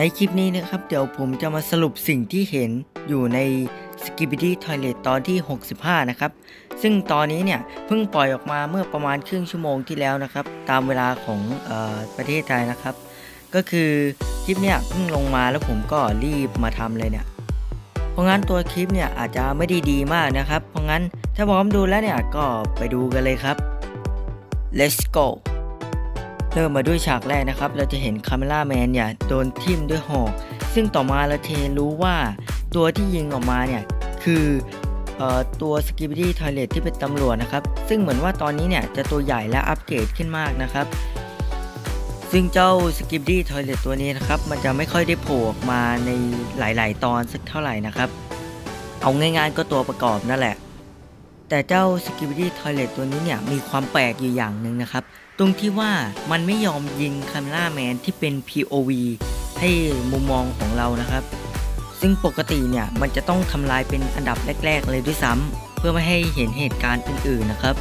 ในคลิปนี้นะครับ เดี๋ยวผมจะมาสรุปสิ่งที่เห็นอยู่ใน s k i b i d y Toilet ตอนที่ 65 นะครับ ซึ่งตอนนี้เนี่ยเพิ่งปล่อยออกมาเมื่อประมาณครึ่งชั่วโมงที่แล้วนะครับ ตามเวลาของออประเทศไทยนะครับ ก็คือคลิปเนี่ยเพิ่งลงมาแล้วผมก็รีบมาทำเลยเนี่ยเพราะงั้นตัวคลิปเนี่ยอาจจะไม่ได้ดีมากนะครับ เพราะงั้นถ้าพร้อมดูแล้วเนี่ยก็ไปดูกันเลยครับ let's go เริ่มมาด้วยฉากแรกนะครับ เราจะเห็นคาเมล่าแมนเนี่ยโดนทิ่มด้วยหอก ซึ่งต่อมาเราเทรู้ว่าตัวที่ยิงออกมาเนี่ยคืออตัวสกิ b ดี้ทอยเลทที่เป็นตำรวจนะครับ ซึ่งเหมือนว่าตอนนี้เนี่ยจะตัวใหญ่และอัปเกรดขึ้นมากนะครับ ซึ่งเจ้าสกิ b ดี้ทอยเลทตัวนี้นะครับ มันจะไม่ค่อยได้โผล่ออกมาในหลาย ๆ ตอนสักเท่าไหร่นะครับ เอาง่าย ๆ ก็ตัวประกอบนั่นแหละ แต่เจ้า s k i b i d y Toilet ตัวนี้เนี่ยมีความแปลกอยู่อย่างหนึ่งนะครับ ตรงที่ว่ามันไม่ยอมยิงคาเมล่าแมนที่เป็น POV ให้มุมมองของเรานะครับ ซึ่งปกติเนี่ยมันจะต้องทำลายเป็นอันดับแรก ๆ เลยด้วยซ้ำเพื่อไม่ให้เห็นเหตุการณ์อื่นๆนะครับ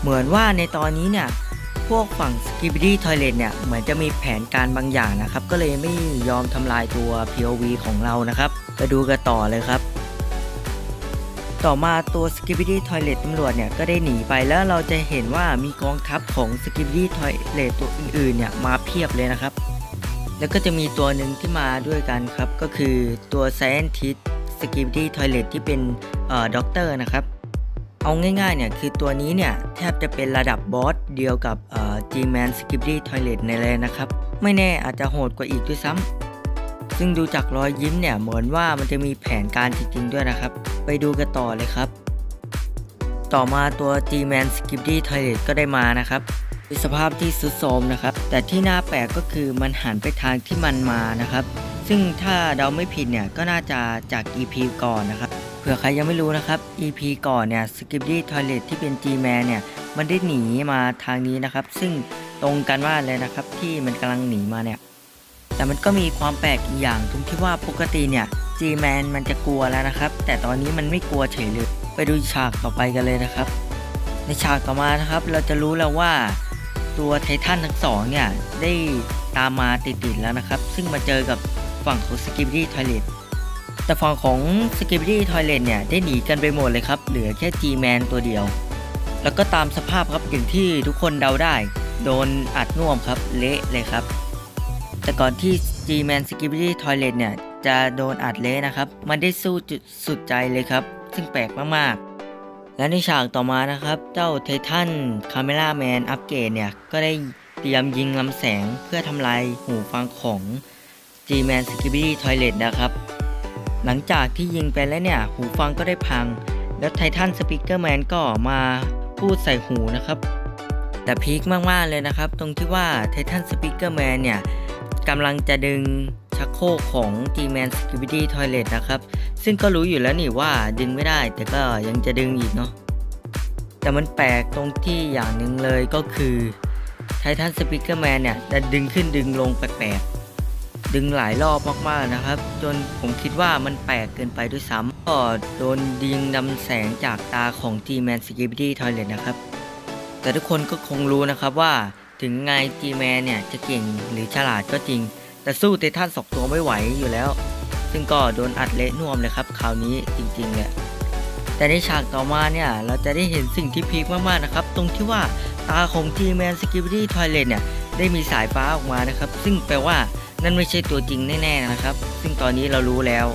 เหมือนว่าในตอนนี้เนี่ยพวกฝั่ง s k i b i d y Toilet เนี่ยเหมือนจะมีแผนการบางอย่างนะครับ ก็เลยไม่ยอมทำลายตัว POV ของเรานะครับไปดูกันต่อเลยครับ ต่อมาตัว s k i b i d y Toilet ตำรวจเนี่ยก็ได้หนีไปแล้วเราจะเห็นว่ามีกองทัพของ s k i b i d y Toilet ตัวอื่นๆเนี่ยมาเพียบเลยนะครับ แล้วก็จะมีตัวหนึ่งที่มาด้วยกันครับ ก็คือตัว Scientist s k i b i d y Toilet ที่เป็นเอ่อด็อกเตอร์นะครับ เอาง่ายๆเนี่ยคือตัวนี้เนี่ยแทบจะเป็นระดับบอสเดียวกับเอ่อ G-Man s k i b i d y Toilet ในเลยนะครับ ไม่แน่อาจจะโหดกว่าอีกด้วยซ้ำ ซึ่งดูจากรอยยิ้มเนี่ยเหมือนว่ามันจะมีแผนการจริงๆด้วยนะครับ ไปดูกันต่อเลยครับ ต่อมาตัว G-Man s k i p d y Toilet ก็ได้มานะครับในสภาพที่สุดโทมนะครับ แต่ที่น่าแปลกก็คือมันหันไปทางที่มันมานะครับ ซึ่งถ้าเดาไม่ผิดเนี่ยก็น่าจะจาก EP ก่อนนะครับเผื่อใครยังไม่รู้นะครับ EP ก่อนเนี่ย s k i p d y Toilet ที่เป็น G-Man เนี่ยมันได้หนีมาทางนี้นะครับ ซึ่งตรงกันมาเลยนะครับที่มันกำลังหนีมาเนี่ย แต่มันก็มีความแปลกอีกอย่างตรงที่ว่าปกติเนี่ย G-Man มันจะกลัวแล้วนะครับ แต่ตอนนี้มันไม่กลัวเฉยเลย ไปดูฉากต่อไปกันเลยนะครับ ในฉากต่อมานะครับ เราจะรู้แล้วว่าตัวไททันทั้งสองเนี่ยได้ตามมาติดๆแล้วนะครับ ซึ่งมาเจอกับฝั่งของ s k i b b y Toilet แต่ฝั่งของ s k i b b y Toilet เนี่ยได้หนีกันไปหมดเลยครับ เหลือแค่ G-Man ตัวเดียว แล้วก็ตามสภาพครับอย่างที่ทุกคนเดาได้ โดนอัดน่วมครับเละเลยครับ แต่ก่อนที่ G-Man s k i b b y Toilet เนี่ย จะโดนอัดเละนะครับ มันได้สู้จุดสุดใจเลยครับ ซึ่งแปลกมากๆ และในฉากต่อมานะครับ เจ้าไททันคาเมล่าแมนอัปเกรดเนี่ย ก็ได้เตรียมยิงลำแสงเพื่อทำลายหูฟังของ G-Man s k i b b y Toilet นะครับ หลังจากที่ยิงไปแล้วเนี่ย หูฟังก็ได้พัง แล้วไททันสปีกเกอร์แมนก็มาพูดใส่หูนะครับ แต่พีคมากๆเลยนะครับ ตรงที่ว่าไททันสปีกเกอร์แมนเนี่ย กำลังจะดึงชักโครกของ G-Man s k i b b y Toilet นะครับ ซึ่งก็รู้อยู่แล้วนี่ว่าดึงไม่ได้ แต่ก็ยังจะดึงอีกเนาะ แต่มันแปลกตรงที่อย่างหนึ่งเลยก็คือไททันสปีกเกอร์แมนเนี่ยจะดึงขึ้นดึงลงแปลกๆ ดึงหลายรอบมากๆนะครับ จนผมคิดว่ามันแปลกเกินไปด้วยซ้ำก็โดนยิงนำแสงจากตาของ G-Man s k i b b y Toilet นะครับ แต่ทุกคนก็คงรู้นะครับว่า ถึงไง G-Man เนี่ยจะเก่งหรือฉลาดก็จริง แต่สู้ไททันสองตัวไม่ไหวอยู่แล้ว ซึ่งก็โดนอัดเละน่วมเลยครับคราวนี้จริงๆเลยแต่ในฉากต่อมาเนี่ยเราจะได้เห็นสิ่งที่พีคมากๆนะครับ ตรงที่ว่าตาของ G-Man s k i b b y Toilet เนี่ยได้มีสายฟ้าออกมานะครับ ซึ่งแปลว่านั่นไม่ใช่ตัวจริงแน่ๆนะครับ ซึ่งตอนนี้เรารู้แล้ว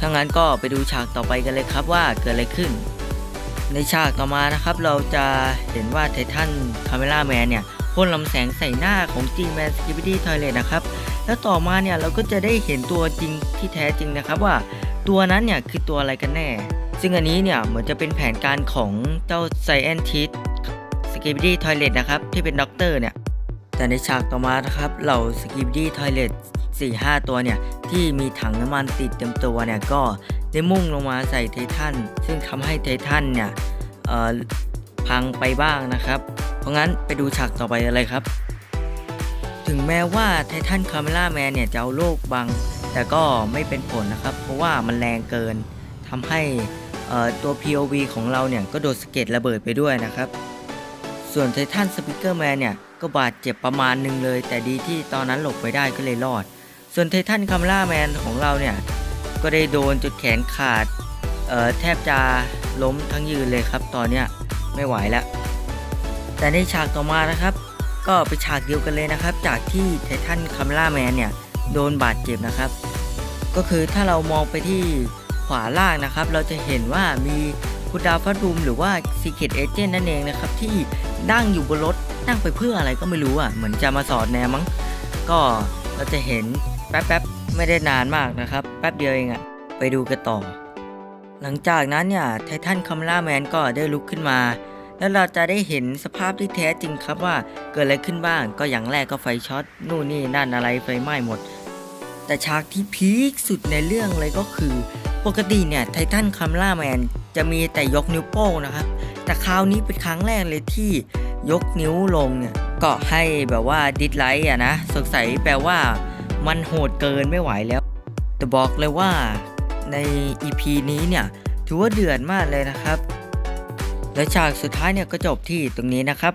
ถ้างั้นก็ไปดูฉากต่อไปกันเลยครับว่าเกิดอะไรขึ้น ในฉากต่อมานะครับ เราจะเห็นว่าไททันคาเมล่าแมนเนี่ย พ่นลำแสงใส่หน้าของ G-Man s k i b b y Toilet นะครับ แล้วต่อมาเนี่ยเราก็จะได้เห็นตัวจริงที่แท้จริงนะครับว่าตัวนั้นเนี่ยคือตัวอะไรกันแน่ ซึ่งอันนี้เนี่ยเหมือนจะเป็นแผนการของเจ้า Scientist s k i b b y Toilet นะครับที่เป็นด็อกเตอร์เนี่ยแต่ในฉากต่อมานะครับเหล่า s k i b b y Toilet 4-5 ตัวเนี่ยที่มีถังน้ำมันติดเต็มตัวเนี่ยก็ได้มุ่งลงมาใส่ไททันซึ่งทำให้ไททันเนี่ยพังไปบ้างนะครับ เพราะงั้นไปดูฉากต่อไปเลยครับ ถึงแม้ว่าไททันคาเมล่าแมนเนี่ยจะเอาโลกบัง แต่ก็ไม่เป็นผลนะครับ เพราะว่ามันแรงเกินทำให้ตัว POV ของเราเนี่ยก็โดนสะเก็ดระเบิดไปด้วยนะครับ ส่วนไททันสปิเกอร์แมนเนี่ยก็บาดเจ็บประมาณหนึ่งเลย แต่ดีที่ตอนนั้นหลบไปได้ก็เลยรอด ส่วนไททันคัมล่าแมนของเราเนี่ยก็ได้โดนจนแขนขาดเอ่อแทบจะล้มทั้งยืนเลยครับตอนเนี้ยไม่ไหวแล้ว แต่ในฉากต่อมานะครับ ก็เป็นฉากเดียวกันเลยนะครับ จากที่ไททันคัมล่าแมนเนี่ยโดนบาดเจ็บนะครับ ก็คือถ้าเรามองไปที่ขวาล่างนะครับ เราจะเห็นว่ามีคุณดาวฟัดรูมหรือว่า Secret Agent นั่นเองนะครับ ที่นั่งอยู่บนรถนั่งไปเพื่ออะไรก็ไม่รู้อะเหมือนจะมาสอดแนมมั้งก็เราจะเห็นแป๊บๆไม่ได้นานมากนะครับ แป๊บเดียวเองอะไปดูกันต่อ หลังจากนั้นเนี่ยไททันคัมล่าแมนก็ได้ลุกขึ้นมา แล้วเราจะได้เห็นสภาพที่แท้จริงครับว่าเกิดอะไรขึ้นบ้าง ก็อย่างแรกก็ไฟช็อตนู่นนี่นั่นอะไรไฟไหม้หมด แต่ฉากที่พีคสุดในเรื่องเลยก็คือ ปกติเนี่ยไททันคัมล่าแมนจะมีแต่ยกนิ้วโป้งนะครับ แต่คราวนี้เป็นครั้งแรกเลยที่ยกนิ้วลงเนี่ยก็ให้แบบว่าดิสไลท์อะนะสงสัยแปลว่ามันโหดเกินไม่ไหวแล้ว แต่บอกเลยว่าใน EP นี้เนี่ยถือว่าเดือดมากเลยนะครับ และฉากสุดท้ายเนี่ยก็จบที่ตรงนี้นะครับ